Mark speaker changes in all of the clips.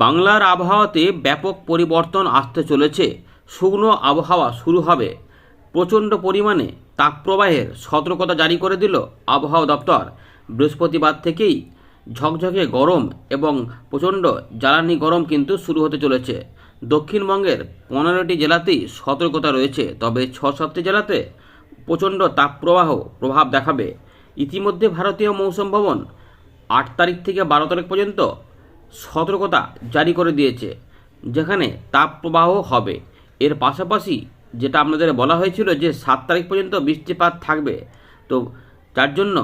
Speaker 1: বাংলার আবহাওয়াতে ব্যাপক পরিবর্তন আসতে চলেছে। শুকনো আবহাওয়া শুরু হবে। প্রচণ্ড পরিমাণে তাপপ্রবাহের সতর্কতা জারি করে দিল আবহাওয়া দপ্তর। বৃহস্পতিবার থেকেই ঝকঝকে গরম এবং প্রচণ্ড জ্বালানি গরম কিন্তু শুরু হতে চলেছে। দক্ষিণবঙ্গের পনেরোটি জেলাতেই সতর্কতা রয়েছে, তবে ছ সাতটি জেলাতে প্রচণ্ড তাপপ্রবাহ প্রভাব দেখাবে। ইতিমধ্যে ভারতীয় মৌসুম ভবন আট তারিখ থেকে বারো তারিখ পর্যন্ত সতর্কতা জারি করে দিয়েছে, যেখানে তাপপ্রবাহ হবে। এর পাশাপাশি যেটা আপনাদের বলা হয়েছিল যে সাত তারিখ পর্যন্ত বৃষ্টিপাত থাকবে, তো যার জন্য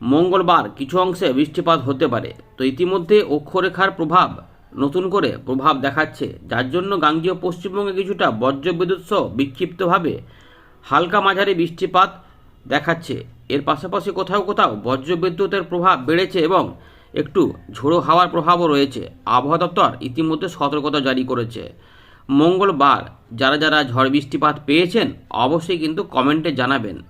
Speaker 1: মঙ্গলবার কিছু অংশে বৃষ্টিপাত হতে পারে। তো ইতিমধ্যে অক্ষরেখার প্রভাব, নতুন করে প্রভাব দেখাচ্ছে, যার জন্য গাঙ্গীয় পশ্চিমবঙ্গে কিছুটা বজ্রবিদ্যুৎ সহ বিক্ষিপ্তভাবে হালকা মাঝারি বৃষ্টিপাত দেখাচ্ছে। এর পাশাপাশি কোথাও কোথাও বজ্রবিদ্যুতের প্রভাব বেড়েছে এবং একটু ঝোড়ো হাওয়ার প্রভাবও রয়েছে। আবহাওয়া দপ্তর ইতিমধ্যে সতর্কতা জারি করেছে। মঙ্গলবার যারা যারা ঝড় বৃষ্টিপাত পেয়েছেন, অবশ্যই কিন্তু কমেন্টে জানাবেন।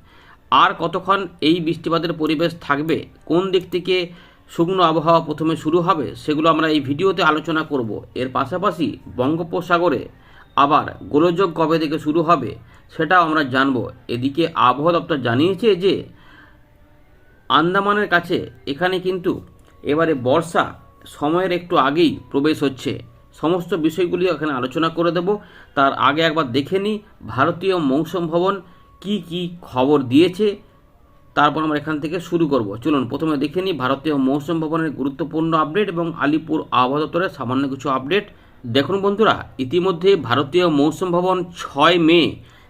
Speaker 1: আর কতক্ষণ এই বৃষ্টিপাতের পরিবেশ থাকবে, কোন দিক থেকে শুকনো আবহাওয়া প্রথমে শুরু হবে, সেগুলো আমরা এই ভিডিওতে আলোচনা করব। এর পাশাপাশি বঙ্গোপসাগরে আবার গোলযোগ কবে থেকে শুরু হবে, সেটাও আমরা জানব। এদিকে আবহাওয়া দপ্তর জানিয়েছে যে, আন্দামানের কাছে এখানে কিন্তু এবারে বর্ষা সময়ের একটু আগেই প্রবেশ হচ্ছে। সমস্ত বিষয়গুলি এখানে আলোচনা করে দেব। তার আগে একবার দেখে নিই, ভারতীয় মৌসুম ভবন কি কি খবর দিয়েছে, তারপর আমরা এখান থেকে শুরু করব। চলুন, প্রথমে দেখে নিই ভারতীয় মৌসুম ভবনের গুরুত্বপূর্ণ আপডেট এবং আলিপুর আবহাওয়া দপ্তরের সামান্য কিছু আপডেট। দেখুন বন্ধুরা, ইতিমধ্যে ভারতীয় মৌসুম ভবন ছয় মে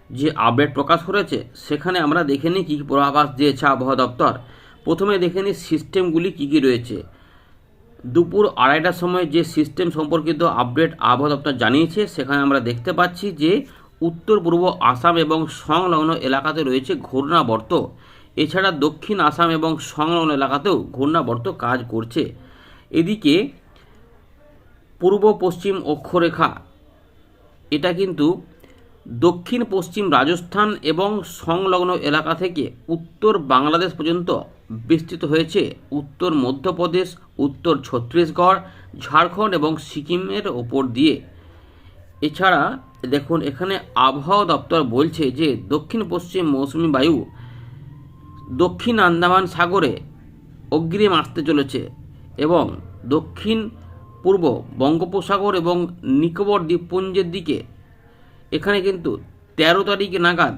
Speaker 1: যে আপডেট প্রকাশ করেছে, সেখানে আমরা দেখে নিই কী কী পূর্বাভাস দিয়েছে আবহাওয়া দপ্তর। প্রথমে দেখে নিই সিস্টেমগুলি কী কী রয়েছে। দুপুর আড়াইটার সময় যে সিস্টেম সম্পর্কিত আপডেট আবহাওয়া দপ্তর জানিয়েছে, সেখানে আমরা দেখতে পাচ্ছি যে উত্তর, পূর্ব আসাম এবং সংলগ্ন এলাকাতে রয়েছে ঘূর্ণাবর্ত। এছাড়া দক্ষিণ আসাম এবং সংলগ্ন এলাকাতেও ঘূর্ণাবর্ত কাজ করছে। এদিকে পূর্ব, পশ্চিম অক্ষরেখা, এটা কিন্তু দক্ষিণ, পশ্চিম রাজস্থান এবং সংলগ্ন এলাকা থেকে উত্তর বাংলাদেশ পর্যন্ত বিস্তৃত হয়েছে উত্তর মধ্যপ্রদেশ, উত্তর ছত্তিশগড়, ঝাড়খণ্ড এবং সিকিমের ওপর দিয়ে। এছাড়া দেখুন, এখানে আবহাওয়া দপ্তর বলছে যে, দক্ষিণ পশ্চিম মৌসুমি বায়ু দক্ষিণ আন্দামান সাগরে অগ্রিম আসতে চলেছে এবং দক্ষিণ পূর্ব বঙ্গোপসাগর এবং নিকোবর দ্বীপপুঞ্জের দিকে। এখানে কিন্তু তেরো তারিখ নাগাদ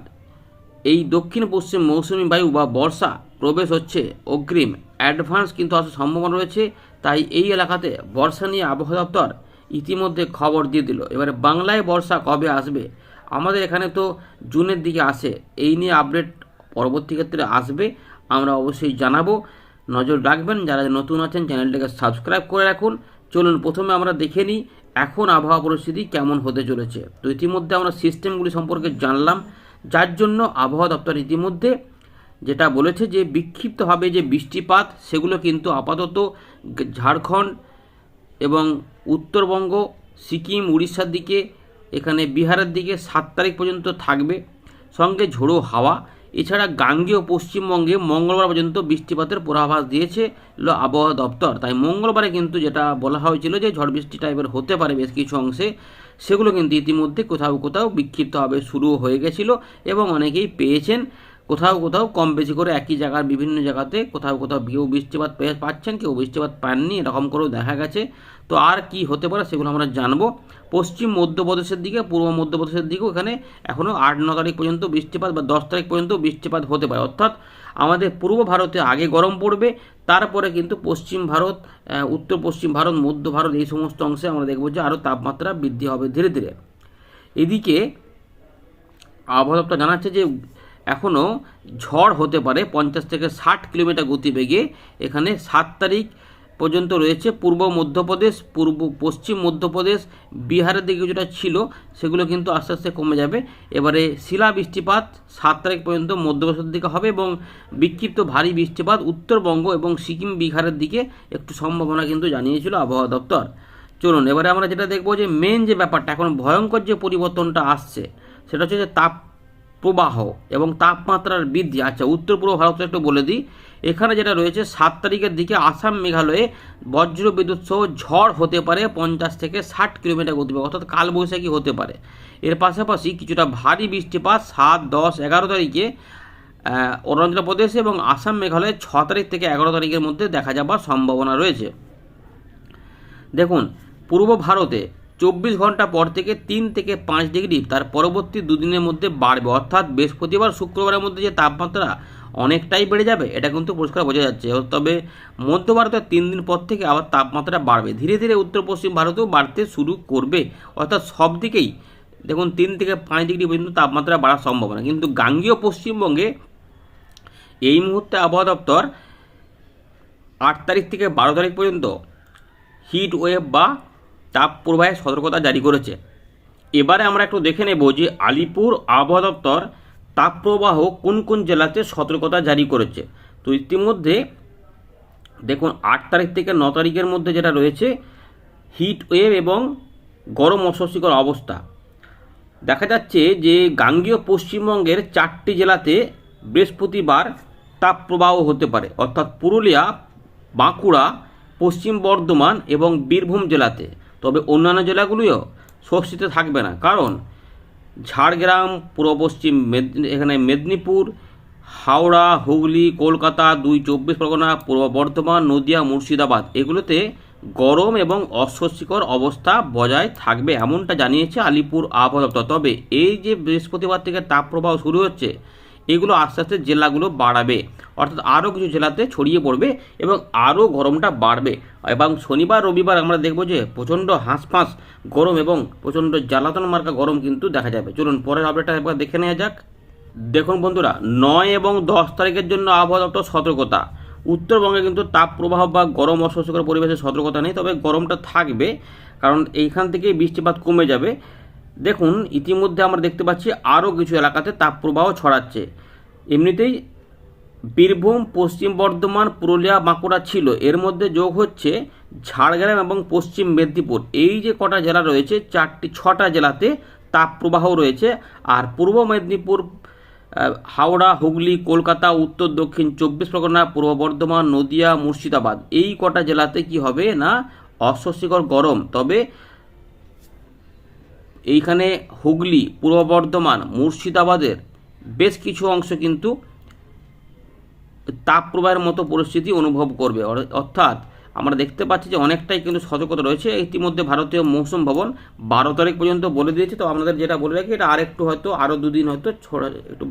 Speaker 1: এই দক্ষিণ পশ্চিম মৌসুমি বায়ু বা বর্ষা প্রবেশ হচ্ছে অগ্রিম। অ্যাডভান্স কিন্তু আসার সম্ভাবনা রয়েছে, তাই এই এলাকাতে বর্ষা নিয়ে আবহাওয়া দপ্তর ইতিমধ্যে খবর দিয়ে দিল। এবারে বাংলায় বর্ষা কবে আসবে? আমাদের এখানে তো জুনের দিকে আসে। এই নিয়ে আপডেট পরবর্তী ক্ষেত্রে আসবে, আমরা অবশ্যই জানাব। নজর রাখবেন, যারা নতুন আছেন, চ্যানেলটাকে সাবস্ক্রাইব করে রাখুন। চলুন, প্রথমে আমরা দেখে নিই এখন আবহাওয়া পরিস্থিতি কেমন হতে চলেছে। তো ইতিমধ্যে আমরা সিস্টেমগুলি সম্পর্কে জানলাম। যার জন্য আবহাওয়া দপ্তর ইতিমধ্যে যেটা বলেছে যে বিক্ষিপ্তভাবে যে বৃষ্টিপাত, সেগুলো কিন্তু আপাতত ঝাড়খণ্ড এবং উত্তরবঙ্গ, সিকিম, উড়িষ্যার দিকে, এখানে বিহারের দিকে সাত তারিখ পর্যন্ত থাকবে। সঙ্গে ঝোড়ো হাওয়া। এছাড়া গাঙ্গেয় পশ্চিমবঙ্গে মঙ্গলবার পর্যন্ত বৃষ্টিপাতের পূর্বাভাস দিয়েছে আবহাওয়া দপ্তর। তাই মঙ্গলবারে কিন্তু যেটা বলা হয়েছিল যে ঝড় বৃষ্টি টাইপের হতে পারে বেশ কিছু অংশে, সেগুলো কিন্তু ইতিমধ্যে কোথাও কোথাও বিক্ষিপ্তভাবে শুরু হয়ে গেছিল এবং অনেকেই পেয়েছেন। কোথাও কোথাও কম বেশি করে একই জায়গার বিভিন্ন জায়গাতে কোথাও কোথাও কেউ বৃষ্টিপাত পাচ্ছেন, কেউ বৃষ্টিপাত পাননি, এরকম করেও দেখা গেছে। তো আর কি হতে পারে সেগুলো আমরা জানব। পশ্চিম মধ্যপ্রদেশের দিকে, পূর্ব মধ্যপ্রদেশের দিকেও এখানে এখনও আট, ন তারিখ পর্যন্ত বৃষ্টিপাত বা দশ তারিখ পর্যন্ত বৃষ্টিপাত হতে পারে। অর্থাৎ আমাদের পূর্ব ভারতে আগে গরম পড়বে, তারপরে কিন্তু পশ্চিম ভারত উত্তর পশ্চিম ভারত, মধ্য ভারত এই সমস্ত অংশে আমরা দেখব যে আরও তাপমাত্রা বৃদ্ধি হবে ধীরে ধীরে। এদিকে আবহাওয়া দপ্তর জানাচ্ছে যে এখনও ঝড় হতে পারে পঞ্চাশ থেকে ষাট কিলোমিটার গতিবেগে। এখানে সাত তারিখ পর্যন্ত রয়েছে পূর্ব মধ্যপ্রদেশ, পূর্ব পশ্চিম মধ্যপ্রদেশ, বিহারের দিকে যেটা ছিল সেগুলো কিন্তু আস্তে আস্তে কমে যাবে। এবারে শিলা বৃষ্টিপাত সাত তারিখ পর্যন্ত মধ্যপ্রদেশের দিকে হবে এবং বিক্ষিপ্ত ভারী বৃষ্টিপাত উত্তরবঙ্গ এবং সিকিম, বিহারের দিকে একটু সম্ভাবনা কিন্তু জানিয়েছিল আবহাওয়া দপ্তর। চলুন, এবারে আমরা যেটা দেখব যে মেন যে ব্যাপারটা, এখন ভয়ঙ্কর যে পরিবর্তনটা আসছে, সেটা হচ্ছে যে তাপ প্রবাহ এবং তাপমাত্রার বৃদ্ধি। আচ্ছা উত্তর পূর্ব ভারতটা একটু বলে দিই। এখানে যেটা রয়েছে, সাত তারিখের দিকে আসাম মেঘালয়ে বজ্র বিদ্যুৎ সহ ঝড় হতে পারে পঞ্চাশ থেকে ষাট কিলোমিটার গতিবেগ। অর্থাৎ কালবৈশাখী হতে পারে। এর পাশাপাশি কিছুটা ভারী বৃষ্টিপাত সাত, দশ, এগারো তারিখে অরুণাচল প্রদেশ এবং আসাম মেঘালয়ে ছ তারিখ থেকে এগারো তারিখের মধ্যে দেখা যাবার সম্ভাবনা রয়েছে। দেখুন, পূর্ব ভারতে চব্বিশ ঘণ্টা পর থেকে তিন থেকে পাঁচ ডিগ্রি, তার পরবর্তী দুদিনের মধ্যে বাড়বে। অর্থাৎ বৃহস্পতিবার, শুক্রবারের মধ্যে যে তাপমাত্রা অনেকটাই বেড়ে যাবে, এটা কিন্তু পরিষ্কার বোঝা যাচ্ছে। তবে মধ্য ভারতের তিন দিন পর থেকে আবার তাপমাত্রা বাড়বে। ধীরে ধীরে উত্তর পশ্চিম ভারতেও বাড়তে শুরু করবে। অর্থাৎ সব দিকেই দেখুন, তিন থেকে পাঁচ ডিগ্রি পর্যন্ত তাপমাত্রা বাড়ার সম্ভাবনা। কিন্তু গাঙ্গীয় পশ্চিমবঙ্গে এই মুহূর্তে আবহাওয়া দপ্তর আট তারিখ থেকে বারো তারিখ পর্যন্ত হিট ওয়েভ বা তাপ প্রবাহের সতর্কতা জারি করেছে। এবারে আমরা একটু দেখে নেব যে আলিপুর আবহাওয়া দপ্তর তাপপ্রবাহ কোন কোন জেলাতে সতর্কতা জারি করেছে। তো ইতিমধ্যে দেখুন, আট তারিখ থেকে ন তারিখের মধ্যে যেটা রয়েছে হিট ওয়েভ এবং গরম অস্বস্তিকর অবস্থা। দেখা যাচ্ছে যে গাঙ্গীয় পশ্চিমবঙ্গের চারটি জেলাতে বৃহস্পতিবার তাপপ্রবাহ হতে পারে। অর্থাৎ পুরুলিয়া, বাঁকুড়া, পশ্চিম বর্ধমান এবং বীরভূম জেলাতে। তবে অন্যান্য জেলাগুলিও স্বস্তিতে থাকবে না। কারণ ঝাড়গ্রাম, পূর্ব পশ্চিম এখানে মেদিনীপুর, হাওড়া, হুগলি, কলকাতা, দুই চব্বিশ পরগনা, পূর্ব বর্ধমান, নদিয়া, মুর্শিদাবাদ, এগুলোতে গরম এবং অস্বস্তিকর অবস্থা বজায় থাকবে এমনটা জানিয়েছে আলিপুর আবহাওয়া দপ্তর। তবে এই যে বৃহস্পতিবার থেকে তাপপ্রবাহ শুরু হচ্ছে এগুলো আস্তে আস্তে জেলাগুলো বাড়াবে। অর্থাৎ আরও কিছু জেলাতে ছড়িয়ে পড়বে এবং আরও গরমটা বাড়বে। এবং শনিবার, রবিবার আমরা দেখব যে প্রচণ্ড হাঁসফাঁস গরম এবং প্রচণ্ড জ্বালাতন মার্কা গরম কিন্তু দেখা যাবে। চলুন, পরের আপডেটটা একবার দেখে নেওয়া যাক। দেখুন বন্ধুরা, নয় এবং দশ তারিখের জন্য আবহাওয়া দপ্তর সতর্কতা। উত্তরবঙ্গে কিন্তু তাপ প্রবাহ বা গরম অস্বস্তিকর পরিবেশের সতর্কতা নেই, তবে গরমটা থাকবে কারণ এইখান থেকে বৃষ্টিপাত কমে যাবে। দেখুন, ইতিমধ্যে আমরা দেখতে পাচ্ছি আরও কিছু এলাকাতে তাপপ্রবাহ ছড়াচ্ছে। এমনিতেই বীরভূম, পশ্চিম বর্ধমান, পুরুলিয়া, বাঁকুড়া ছিল। এর মধ্যে যোগ হচ্ছে ঝাড়গ্রাম এবং পশ্চিম মেদিনীপুর। এই যে কটা জেলা রয়েছে, চারটি, ছটা জেলাতে তাপপ্রবাহ রয়েছে। আর পূর্ব মেদিনীপুর হাওড়া, হুগলি, কলকাতা, উত্তর, দক্ষিণ, চব্বিশ পরগনা, পূর্ব বর্ধমান, নদিয়া, মুর্শিদাবাদ। এই কটা জেলাতে কি হবে না? অস্বস্তিকর গরম। তবে এইখানে হুগলি, পূর্ব বর্ধমান, মুর্শিদাবাদের বেশ কিছু অংশ কিন্তু তাপপ্রবাহের মতো পরিস্থিতি অনুভব করবে। অর্থাৎ আমরা দেখতে পাচ্ছি যে অনেকটাই কিন্তু সতর্কতা রয়েছে। ইতিমধ্যে ভারতীয় মৌসুম ভবন বারো তারিখ পর্যন্ত বলে দিয়েছে। তো আপনাদের যেটা বলে রাখি, এটা আরেকটু হয়তো আরও দুদিন হয়তো একটু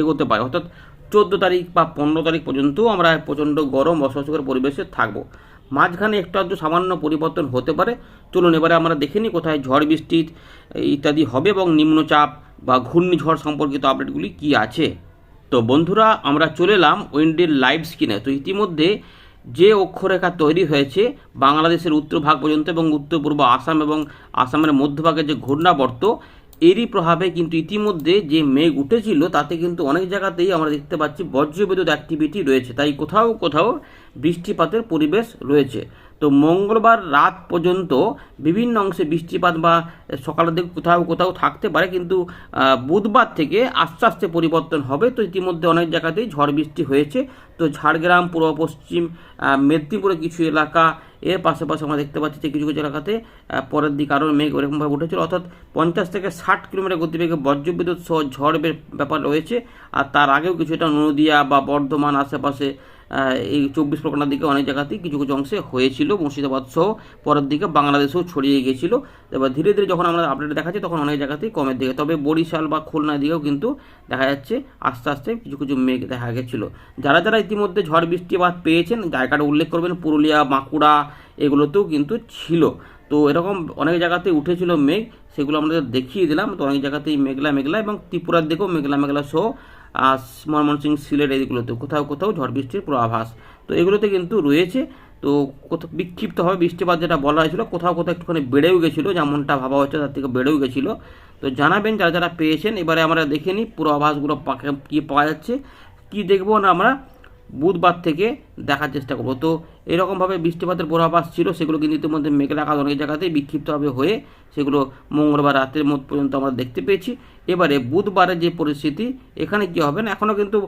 Speaker 1: এগোতে পারে। অর্থাৎ চোদ্দ তারিখ বা পনেরো তারিখ পর্যন্ত আমরা প্রচণ্ড গরম, অস্বস্তিকর পরিবেশে থাকব। মাঝখানে একটু আধটু সামান্য পরিবর্তন হতে পারে। চলুন এবারে আমরা দেখে নিই কোথায় ঝড় বৃষ্টি ইত্যাদি হবে এবং নিম্নচাপ বা ঘূর্ণিঝড় সম্পর্কিত আপডেটগুলি কি আছে। তো বন্ধুরা, আমরা চলে এলাম উইন্ডের লাইভ স্ক্রিনে। তো ইতিমধ্যে যে অক্ষরেখা তৈরি হয়েছে, বাংলাদেশের উত্তর ভাগ পর্যন্ত এবং উত্তর পূর্ব আসাম এবং আসামের মধ্যভাগে যে ঘূর্ণাবর্ত এরই প্রভাবে কিন্তু ইতিমধ্যে যে মেঘ উঠেছিল, তাতে কিন্তু অনেক জায়গাতেই আমরা দেখতে পাচ্ছি বজ্রবিদ্যুৎ অ্যাক্টিভিটি রয়েছে। তাই কোথাও কোথাও বৃষ্টিপাতের পরিবেশ রয়েছে। তো মঙ্গলবার রাত পর্যন্ত বিভিন্ন অংশে বৃষ্টিপাত বা সকালের দিকে কোথাও কোথাও থাকতে পারে, কিন্তু বুধবার থেকে আস্তে আস্তে পরিবর্তন হবে। তো ইতিমধ্যে অনেক জায়গাতেই ঝড় বৃষ্টি হয়েছে। তো ঝাড়গ্রাম, পূর্ব পশ্চিম মেদিনীপুরের কিছু এলাকা এর পাশাপাশি আমরা দেখতে পাচ্ছি যে কিছু কিছু এলাকাতে পরের দিকে আরও মেঘ ওরকমভাবে উঠেছিল। অর্থাৎ পঞ্চাশ থেকে ষাট কিলোমিটার গতিবেগে বজ্রবিদ্যুৎ সহ ঝড়ের ব্যাপার রয়েছে। আর তার আগেও কিছুটা নদিয়া বা বর্ধমান আশেপাশে এই চব্বিশ পরগনার দিকে অনেক জায়গাতেই কিছু কিছু অংশে হয়েছিল, মুর্শিদাবাদ সহ পরের দিকে বাংলাদেশেও ছড়িয়ে গিয়েছিল। এবার ধীরে ধীরে যখন আমরা আপডেট দেখাচ্ছি, তখন অনেক জায়গাতেই কমের দিকে। তবে বরিশাল বা খুলনার দিকেও কিন্তু দেখা যাচ্ছে আস্তে আস্তে কিছু কিছু মেঘ দেখা গেছিল। যারা যারা ইতিমধ্যে ঝড় বৃষ্টিপাত পেয়েছেন, জায়গাটা উল্লেখ করবেন, পুরুলিয়া, বাঁকুড়া এগুলোতেও কিন্তু ছিল। তো এরকম অনেক জায়গাতে উঠেছিল মেঘ, সেগুলো আমাদের দেখিয়ে দিলাম। তো অনেক জায়গাতেই মেঘলা মেঘলা এবং ত্রিপুরার দিকেও মেঘলা মেঘলা সহ ময়মনসিংহ সিলেট এইগুলোতে কোথাও কোথাও ঝড় বৃষ্টির পূর্বাভাস। তো এগুলোতে কিন্তু রয়েছে। তো কোথাও বিক্ষিপ্তভাবে বৃষ্টিপাত যেটা বলা হয়েছিল, কোথাও কোথাও একটুখানি বেড়েও গেছিল, যেমনটা ভাবা হচ্ছে তার থেকে বেড়েও গেছিল। তো জানাবেন যারা যারা পেয়েছেন, এবারে আমরা দেখে নিই পূর্বাভাসগুলো কি পাওয়া যাচ্ছে। কি দেখব না আমরা, বুধবার থেকে দেখার চেষ্টা করব। তো এরকমভাবে বৃষ্টিপাতের পূর্বাভাস ছিল, সেগুলো কিন্তু ইতিমধ্যে মেঘলা আকাশ অনেক জায়গাতেই বিক্ষিপ্তভাবে হয়ে সেগুলো মঙ্গলবার রাতের মধ্যে পর্যন্ত আমরা দেখতে পেয়েছি। এবারে বুধবারে যে পরিস্থিতি, এখানে কি হবে না? এখনও কিন্তু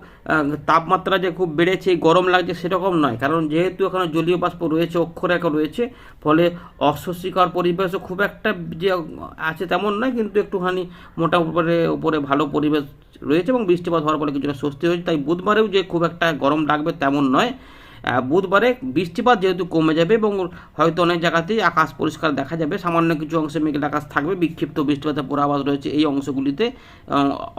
Speaker 1: তাপমাত্রা যে খুব বেড়েছে গরম লাগছে সেরকম নয়। কারণ যেহেতু এখানে জলীয় বাষ্প রয়েছে, অক্ষরেখা রয়েছে, ফলে অস্বস্তিকর পরিবেশও খুব একটা যে আছে তেমন নয়, কিন্তু একটুখানি মোটা উপরে উপরে ভালো পরিবেশ রয়েছে এবং বৃষ্টিপাত হওয়ার ফলে কিছুটা স্বস্তি হয়েছে। তাই বুধবারেও যে খুব একটা গরম লাগবে তেমন নয়। বুধবারে বৃষ্টিপাত যেহেতু কমে যাবে এবং হয়তো অনেক জায়গাতেই আকাশ পরিষ্কার দেখা যাবে। সামান্য কিছু অংশে মেঘলা আকাশ থাকবে, বিক্ষিপ্ত বৃষ্টিপাতের পূর্বাভাস রয়েছে এই অংশগুলিতে।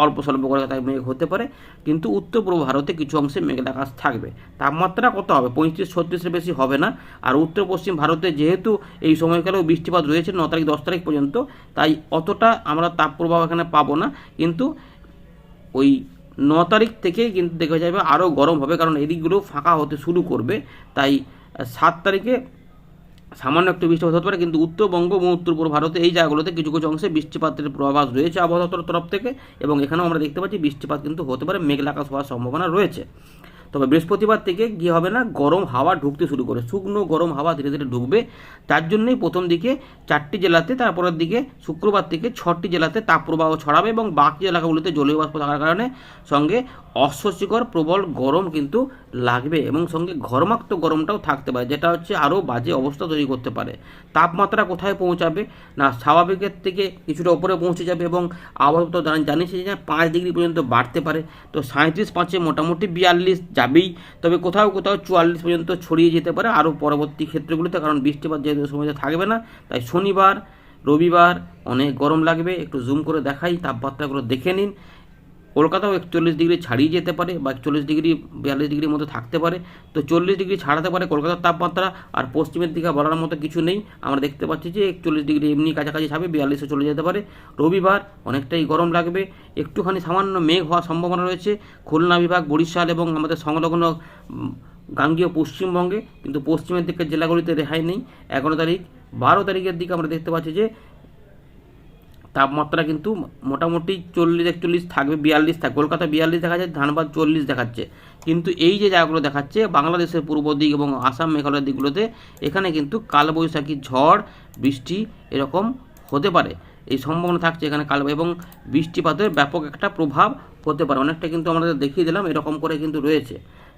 Speaker 1: অল্প স্বল্প করে তাই মেঘ হতে পারে, কিন্তু উত্তর পূর্ব ভারতে কিছু অংশে মেঘলা আকাশ থাকবে। তাপমাত্রা কত হবে? পঁয়ত্রিশ, ছত্রিশের বেশি হবে না। আর উত্তর পশ্চিম ভারতে যেহেতু এই সময়কালেও বৃষ্টিপাত রয়েছে, ন তারিখ, দশ তারিখ পর্যন্ত, তাই অতটা আমরা তাপপ্রবাহ এখানে পাবো না। কিন্তু ওই ন তারিখ থেকে কিন্তু দেখা যাবে আরও গরম হবে, কারণ এদিকগুলো ফাঁকা হতে শুরু করবে। তাই সাত তারিখে সামান্য একটু বৃষ্টিপাত হতে পারে, কিন্তু উত্তরবঙ্গ, এবং উত্তর পূর্ব ভারতে এই জায়গাগুলোতে কিছু কিছু অংশে বৃষ্টিপাতের পূর্বাভাস রয়েছে আবহাওয়া দপ্তরের তরফ থেকে, এবং এখানেও আমরা দেখতে পাচ্ছি বৃষ্টিপাত কিন্তু হতে পারে, মেঘলা আকাশ হওয়ার সম্ভাবনা রয়েছে। তবে বৃহস্পতিবার থেকে কি হবে না, গরম হাওয়া ঢুকতে শুরু করে। শুকনো গরম হাওয়া ধীরে ধীরে ঢুকবে। তার জন্যই প্রথম দিকে চারটি জেলাতে, তারপরের দিকে শুক্রবার থেকে ছটি জেলাতে তাপপ্রবাহ ছড়াবে এবং বাকি এলাকাগুলিতে জলীয় বাষ্প থাকার কারণে সঙ্গে অস্বস্তিকর, প্রবল গরম কিন্তু লাগবে এবং সঙ্গে ঘরমাক্ত গরমটাও থাকতে পারে, যেটা হচ্ছে আরও বাজে অবস্থা তৈরি করতে পারে। তাপমাত্রা কোথায় পৌঁছাবে? না, স্বাভাবিকের থেকে কিছুটা ওপরে পৌঁছে যাবে এবং আবহাওয়া তো জানিয়েছে যে পাঁচ ডিগ্রি পর্যন্ত বাড়তে পারে। তো সাঁত্রিশ পাঁচে মোটামুটি বিয়াল্লিশ যাবেই, তবে কোথাও কোথাও চুয়াল্লিশ পর্যন্ত ছড়িয়ে যেতে পারে আরও পরবর্তী ক্ষেত্রগুলিতে, কারণ বৃষ্টিপাত যেহেতু সময়তে থাকবে না, তাই শনিবার, রবিবার অনেক গরম লাগবে। একটু জুম করে দেখাই, তাপমাত্রাগুলো দেখে নিন। কলকাতাও একচল্লিশ ডিগ্রি ছাড়িয়ে যেতে পারে বা একচল্লিশ ডিগ্রি, বিয়াল্লিশ ডিগ্রির মধ্যে থাকতে পারে। তো চল্লিশ ডিগ্রি ছাড়াতে পারে কলকাতার তাপমাত্রা আর পশ্চিমের দিকে বলার মতো কিছু নেই। আমরা দেখতে পাচ্ছি যে একচল্লিশ ডিগ্রি এমনি কাছাকাছি ছাবে বিয়াল্লিশে চলে যেতে পারে। রবিবার অনেকটাই গরম লাগবে। একটুখানি সামান্য মেঘ হওয়ার সম্ভাবনা রয়েছে। খুলনা বিভাগ, বরিশাল এবং আমাদের সংলগ্ন গাঙ্গীয় পশ্চিমবঙ্গে। কিন্তু পশ্চিমের দিকের জেলাগুলিতে রেহাই নেই। এগারো তারিখ, বারো তারিখের দিকে আমরা দেখতে পাচ্ছি যে তাপমাত্রা কিন্তু মোটামুটি চল্লিশ, একচল্লিশ থাকবে, বিয়াল্লিশ থাকবে কলকাতা বিয়াল্লিশ দেখা যাচ্ছে, ধানবাদ চল্লিশ দেখাচ্ছে। কিন্তু এই যে জায়গাগুলো দেখাচ্ছে, বাংলাদেশের পূর্ব দিক এবং আসাম মেঘালয় দিকগুলোতে এখানে কিন্তু কালবৈশাখী ঝড়, বৃষ্টি এরকম হতে পারে। এই সম্ভাবনা থাকছে এখানে কাল এবং বৃষ্টিপাতের ব্যাপক একটা প্রভাব হতে পারে। অনেকটা কিন্তু আমাদের দেখিয়ে দিলাম, এরকম করে কিন্তু রয়েছে।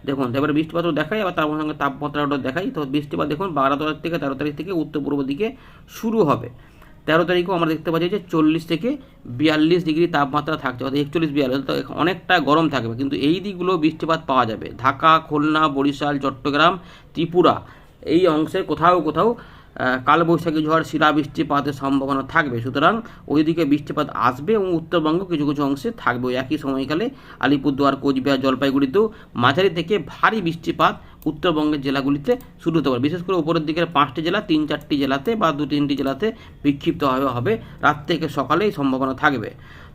Speaker 1: দেখুন, এবারে বৃষ্টিপাতও দেখাই, আবার তার সঙ্গে তাপমাত্রাটাও দেখাই। তো বৃষ্টিপাত দেখুন, বারো তারিখ থেকে তেরো তারিখ থেকে উত্তর পূর্ব দিকে শুরু হবে। তেরো তারিখেও আমরা দেখতে পাচ্ছি যে চল্লিশ থেকে বিয়াল্লিশ ডিগ্রি তাপমাত্রা থাকছে, অর্থাৎ একচল্লিশ বিয়াল্লিশ তো অনেকটা গরম থাকবে। কিন্তু এই দিকগুলো বৃষ্টিপাত পাওয়া যাবে। ঢাকা, খুলনা, বরিশাল, চট্টগ্রাম, ত্রিপুরা এই অংশে কোথাও কোথাও কালবৈশাখী ঝড় শিলা বৃষ্টিপাতের সম্ভাবনা থাকবে। সুতরাং ওইদিকে বৃষ্টিপাত আসবে এবং উত্তরবঙ্গ কিছু কিছু অংশে থাকবে। ওই একই সময়কালে আলিপুরদুয়ার, কোচবিহার, জলপাইগুড়িতেও মাঝারি থেকে ভারী বৃষ্টিপাত উত্তরবঙ্গের জেলাগুলিতে শুরু হতে পারে। বিশেষ করে উপরের দিকের পাঁচটি জেলা, তিন চারটি জেলাতে বা দু তিনটি জেলাতে বিক্ষিপ্তভাবে হবে। রাত থেকে সকালেই সম্ভাবনা থাকবে।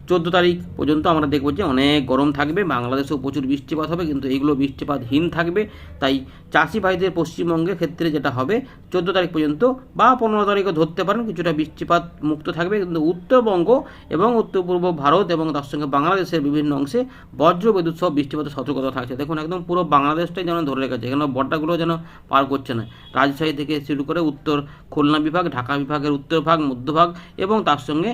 Speaker 1: চোদ্দ তারিখ পর্যন্ত আমরা দেখব যে অনেক গরম থাকবে, বাংলাদেশেও প্রচুর বৃষ্টিপাত হবে, কিন্তু এইগুলো বৃষ্টিপাতহীন থাকবে। তাই চাষি ভাইদের পশ্চিমবঙ্গের ক্ষেত্রে যেটা হবে, চোদ্দ তারিখ পর্যন্ত বা পনেরো তারিখও ধরতে পারেন, কিছুটা বৃষ্টিপাত মুক্ত থাকবে। কিন্তু উত্তরবঙ্গ এবং উত্তর পূর্ব ভারত এবং তার সঙ্গে বাংলাদেশের বিভিন্ন অংশে বজ্র বিদ্যুৎ সহ বৃষ্টিপাতের সতর্কতা থাকছে। দেখুন, একদম পুরো বাংলাদেশটাই যেন ধরে রেখেছে, এখানে বর্ডারগুলো যেন পার করছে না। রাজশাহী থেকে শুরু করে উত্তর খুলনা বিভাগ, ঢাকা বিভাগের উত্তর ভাগ মধ্যভাগ এবং তার সঙ্গে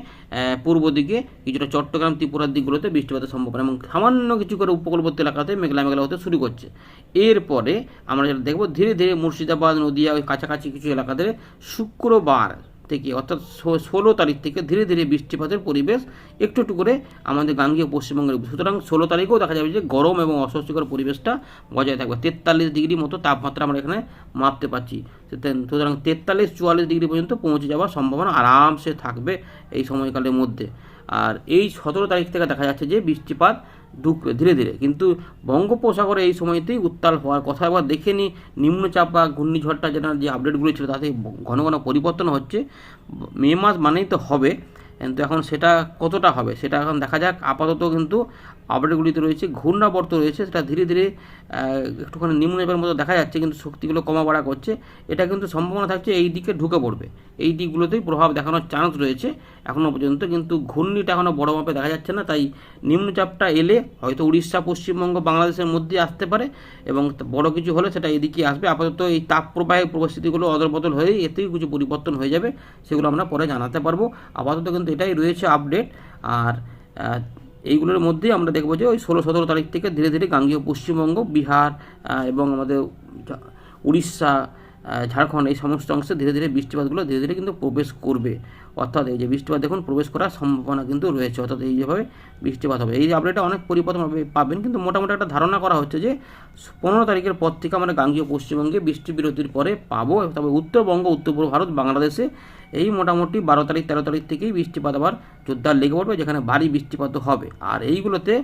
Speaker 1: পূর্ব দিকে কিছুটা চট্টগ্রাম, ত্রিপুরার দিকগুলোতে বৃষ্টিপাতের সম্ভাবনা এবং সামান্য কিছু করে উপকূলবর্তী এলাকাতে মেঘলা মেঘলা হতে শুরু করছে। এরপরে আমরা যেটা দেখব, ধীরে ধীরে মুর্শিদাবাদ, নদিয়া, ওই কাছাকাছি কিছু এলাকাতে শুক্রবার থেকে অর্থাৎ ষোলো তারিখ থেকে ধীরে ধীরে বৃষ্টিপাতের পরিবেশ একটু একটু করে আমাদের গাঙ্গীয় পশ্চিমবঙ্গের সুতরাং ষোলো তারিখেও দেখা যাবে যে গরম এবং অস্বস্তিকর পরিবেশটা বজায় থাকবে। তেতাল্লিশ ডিগ্রি মতো তাপমাত্রা আমরা এখানে মাপতে পারছি। সুতরাং- তেতাল্লিশ, চুয়াল্লিশ ডিগ্রি পর্যন্ত পৌঁছে যাওয়ার সম্ভাবনা আরামসে থাকবে এই সময়কালের মধ্যে। আর এই সতেরো তারিখ থেকে দেখা যাচ্ছে যে বৃষ্টিপাত ঢুকবে ধীরে ধীরে। কিন্তু বঙ্গোপসাগরে এই সময়তেই উত্তাল হওয়ার কথা এবার দেখে নিই। নিম্নচাপ বা ঘূর্ণিঝড়টা যেটা যে আপডেটগুলো ছিল, তাতে ঘন ঘন পরিবর্তন হচ্ছে। মে মাস মানেই তো হবে। কিন্তু এখন সেটা কতটা হবে, সেটা এখন দেখা যাক। আপাতত কিন্তু আপডেটগুলিতে রয়েছে, ঘূর্ণাবর্ত রয়েছে, সেটা ধীরে ধীরে একটুখানি নিম্নচাপের মতো দেখা যাচ্ছে, কিন্তু শক্তিগুলো কমা বাড়া করছে। এটা কিন্তু সম্ভাবনা থাকছে এই দিকে ঢুকে পড়বে। এই দিকগুলোতেই প্রভাব দেখানোর চান্স রয়েছে এখনও পর্যন্ত, কিন্তু ঘূর্ণিটা এখনও বড় মাপে দেখা যাচ্ছে না, তাই নিম্নচাপটা এলে হয়তো উড়িষ্যা, পশ্চিমবঙ্গ, বাংলাদেশের মধ্যে আসতে পারে এবং বড় কিছু হলে সেটা এদিকে আসবে। আপাতত এই তাপ প্রবাহের পরিস্থিতিগুলো অদলবদল হয়ে এতেই কিছু পরিবর্তন হয়ে যাবে, সেগুলো আমরা পরে জানাতে পারব। আপাতত কিন্তু এটাই রয়েছে আপডেট আর এইগুলোর মধ্যেই আমরা দেখব যে ওই ষোলো সতেরো তারিখ থেকে ধীরে ধীরে গাঙ্গীয় পশ্চিমবঙ্গ, বিহার এবং আমাদের উড়িষ্যা ঝাড়খণ্ড, এই সমস্ত অংশে ধীরে ধীরে বৃষ্টিপাতগুলো ধীরে ধীরে কিন্তু প্রবেশ করবে। অর্থাৎ এই যে বৃষ্টিপাত দেখুন, প্রবেশ করার সম্ভাবনা কিন্তু রয়েছে। অর্থাৎ এই যেভাবে বৃষ্টিপাত হবে। এই যে আপডেটটা অনেক পরিবর্তনভাবে পাবেন। কিন্তু মোটামুটি একটা ধারণা করা হচ্ছে যে পনেরো তারিখের পর থেকে আমরা গাঙ্গীয় পশ্চিমবঙ্গে বৃষ্টি বিরতির পরে পাবো। তবে উত্তরবঙ্গ উত্তর পূর্ব ভারত, বাংলাদেশে এই মোটামুটি বারো তারিখ, তেরো তারিখ থেকেই বৃষ্টিপাত আবার জোরদার লেগে পড়বে, যেখানে ভারী বৃষ্টিপাত হবে। আর এইগুলোতে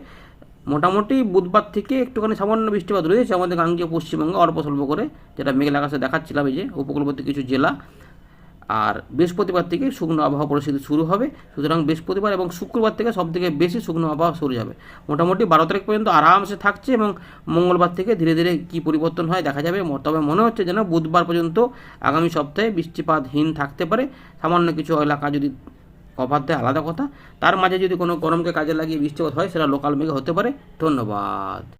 Speaker 1: মোটামুটি বুধবার থেকে একটুখানি সামান্য বৃষ্টিপাত রয়েছে, আমাদের গাঙ্গীয় পশ্চিমবঙ্গে অল্প স্বল্প করে, যেটা মেঘলা আকাশে দেখাচ্ছিলাম এই যে উপকূলবর্তী কিছু জেলা। আর বৃহস্পতিবার থেকে শুকনো আবহাওয়া পরিস্থিতি শুরু হবে, সুতরাং বৃহস্পতিবার এবং শুক্রবার থেকে সব থেকে বেশি শুকনো আবহাওয়া শুরু যাবে। মোটামুটি বারো তারিখ পর্যন্ত আরামসে থাকছে এবং মঙ্গলবার থেকে ধীরে ধীরে কী পরিবর্তন হয় দেখা যাবে তবে মনে হচ্ছে যেন বুধবার পর্যন্ত আগামী সপ্তাহে বৃষ্টিপাতহীন থাকতে পারে। সামান্য কিছু এলাকা যদি কভার দেয়, আলাদা কথা। তার মাঝে যদি কোনো গরমকে কাজে লাগিয়ে বৃষ্টিপাত হয়, সেটা লোকাল মেঘে হতে পারে। ধন্যবাদ।